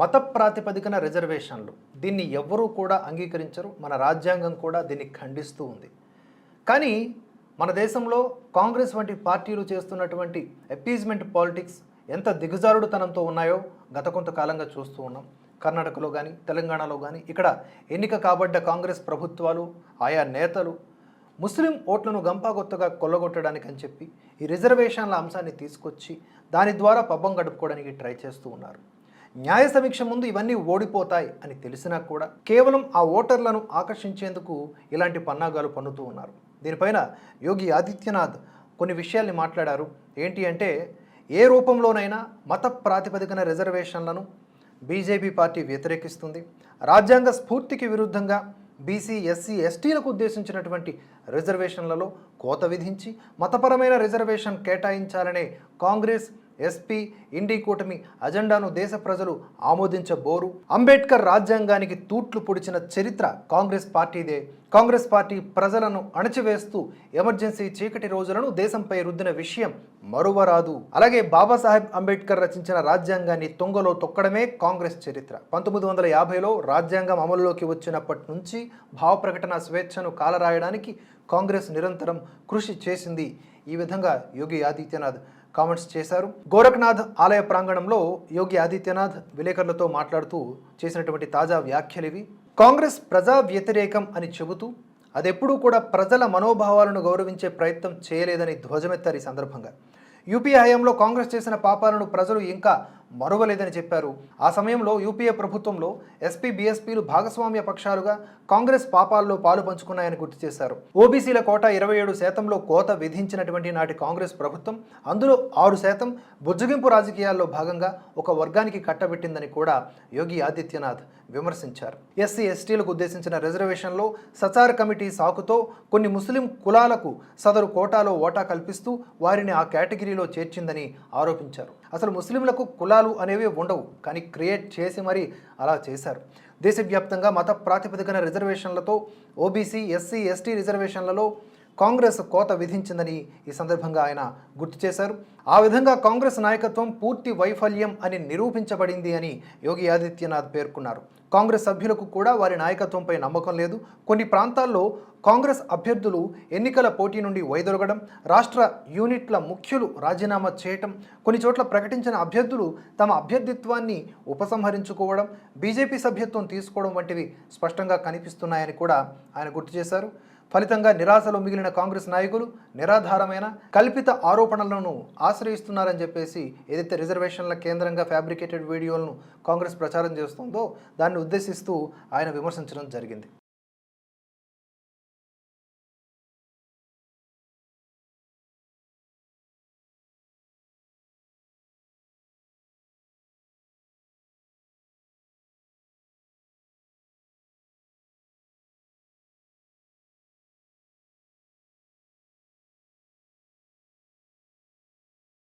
మత ప్రాతిపదికన రిజర్వేషన్లు. దీన్ని ఎవ్వరూ కూడా అంగీకరించరు. మన రాజ్యాంగం కూడా దీన్ని ఖండిస్తూ ఉంది. కానీ మన దేశంలో కాంగ్రెస్ వంటి పార్టీలు చేస్తున్నటువంటి అపీజ్మెంట్ పాలిటిక్స్ ఎంత దిగజారుడుతనంతో ఉన్నాయో గత కొంతకాలంగా చూస్తూ ఉన్నాం. కర్ణాటకలో కానీ తెలంగాణలో కానీ ఇక్కడ ఎన్నిక కాబడ్డ కాంగ్రెస్ ప్రభుత్వాలు ఆయా నేతలు ముస్లిం ఓట్లను గంపాగొత్తగా కొల్లగొట్టడానికి అని చెప్పి ఈ రిజర్వేషన్ల అంశాన్ని తీసుకొచ్చి దాని ద్వారా పబ్బం గడుపుకోవడానికి ట్రై చేస్తూ ఉన్నారు. న్యాయ సమీక్ష ముందు ఇవన్నీ ఓడిపోతాయి అని తెలిసినా కూడా కేవలం ఆ ఓటర్లను ఆకర్షించేందుకు ఇలాంటి పన్నాగాలు పన్నుతూ ఉన్నారు. దీనిపైన యోగి ఆదిత్యనాథ్ కొన్ని విషయాల్ని మాట్లాడారు. ఏంటి అంటే ఏ రూపంలోనైనా మత ప్రాతిపదికన రిజర్వేషన్లను బీజేపీ పార్టీ వ్యతిరేకిస్తుంది. రాజ్యాంగ స్ఫూర్తికి విరుద్ధంగా బీసీ ఎస్సీ ఎస్టీలకు ఉద్దేశించినటువంటి రిజర్వేషన్లలో కోత విధించి మతపరమైన రిజర్వేషన్ కేటాయించాలనే కాంగ్రెస్ ఎస్పీ ఇండి కూటమి అజెండాను దేశ ప్రజలు ఆమోదించబోరు. అంబేద్కర్ రాజ్యాంగానికి తూట్లు పొడిచిన చరిత్ర కాంగ్రెస్ పార్టీదే. కాంగ్రెస్ పార్టీ ప్రజలను అణచివేస్తూ ఎమర్జెన్సీ చీకటి రోజులను దేశంపై రుద్దిన విషయం మరువరాదు. అలాగే బాబాసాహెబ్ అంబేద్కర్ రచించిన రాజ్యాంగాన్ని తొంగలో తొక్కడమే కాంగ్రెస్ చరిత్ర. పంతొమ్మిది వందల యాభైలో రాజ్యాంగం అమలులోకి వచ్చినప్పటి నుంచి భావప్రకటన స్వేచ్ఛను కాలరాయడానికి కాంగ్రెస్ నిరంతరం కృషి చేసింది. ఈ విధంగా యోగి ఆదిత్యనాథ్ కామెంట్స్ చేశారు. గోరఖనాథ్ ఆలయ ప్రాంగణంలో యోగి ఆదిత్యనాథ్ విలేకరులతో మాట్లాడుతూ చేసినటువంటి తాజా వ్యాఖ్యలు ఇవి. కాంగ్రెస్ ప్రజా వ్యతిరేకం అని చెబుతూ అదెప్పుడూ కూడా ప్రజల మనోభావాలను గౌరవించే ప్రయత్నం చేయలేదని ధ్వజమెత్తారు ఈ సందర్భంగా. యూపీఏ హయాంలో కాంగ్రెస్ చేసిన పాపాలను ప్రజలు ఇంకా మరువలేదని చెప్పారు. ఆ సమయంలో యూపీఏ ప్రభుత్వంలో ఎస్పీ బీఎస్పీలు భాగస్వామ్య పక్షాలుగా కాంగ్రెస్ పాపాల్లో పాలు పంచుకున్నాయని గుర్తు చేశారు. ఓబీసీల కోట ఇరవై ఏడు శాతంలో కోత విధించినటువంటి నాటి కాంగ్రెస్ ప్రభుత్వం అందులో ఆరు శాతం బుజ్జగింపు రాజకీయాల్లో భాగంగా ఒక వర్గానికి కట్టబెట్టిందని కూడా యోగి ఆదిత్యనాథ్ విమర్శించారు. ఎస్సీ ఎస్టీలకు ఉద్దేశించిన రిజర్వేషన్లో సచార్ కమిటీ సాకుతో కొన్ని ముస్లిం కులాలకు సదరు కోటాలో ఓటా కల్పిస్తూ వారిని ఆ కేటగిరీలో చేర్చిందని ఆరోపించారు. అసలు ముస్లింలకు కులాలు అనేవి ఉండవు కానీ క్రియేట్ చేసి మరీ అలా చేశారు. దేశవ్యాప్తంగా మత ప్రాతిపదికన రిజర్వేషన్లతో ఓబీసీ ఎస్సీ ఎస్టీ రిజర్వేషన్లలో కాంగ్రెస్ కోత విధించిందని ఈ సందర్భంగా ఆయన గుర్తు చేశారు. ఆ విధంగా కాంగ్రెస్ నాయకత్వం పూర్తి వైఫల్యం అని నిరూపించబడింది అని యోగి ఆదిత్యనాథ్ పేర్కొన్నారు. కాంగ్రెస్ సభ్యులకు కూడా వారి నాయకత్వంపై నమ్మకం లేదు. కొన్ని ప్రాంతాల్లో కాంగ్రెస్ అభ్యర్థులు ఎన్నికల పోటీ నుండి వైదొలగడం రాష్ట్ర యూనిట్ల ముఖ్యులు రాజీనామా చేయటం కొన్ని చోట్ల ప్రకటించిన అభ్యర్థులు తమ అభ్యర్థిత్వాన్ని ఉపసంహరించుకోవడం బీజేపీ సభ్యత్వం తీసుకోవడం వంటివి స్పష్టంగా కనిపిస్తున్నాయని కూడా ఆయన గుర్తు చేశారు. ఫలితంగా నిరాశలో మిగిలిన కాంగ్రెస్ నాయకులు నిరాధారమైన కల్పిత ఆరోపణలను ఆశ్రయిస్తున్నారని చెప్పేసి ఏదైతే రిజర్వేషన్ల కేంద్రంగా ఫ్యాబ్రికేటెడ్ వీడియోలను కాంగ్రెస్ ప్రచారం చేస్తుందో దాన్ని ఉద్దేశిస్తూ ఆయన విమర్శించడం జరిగింది.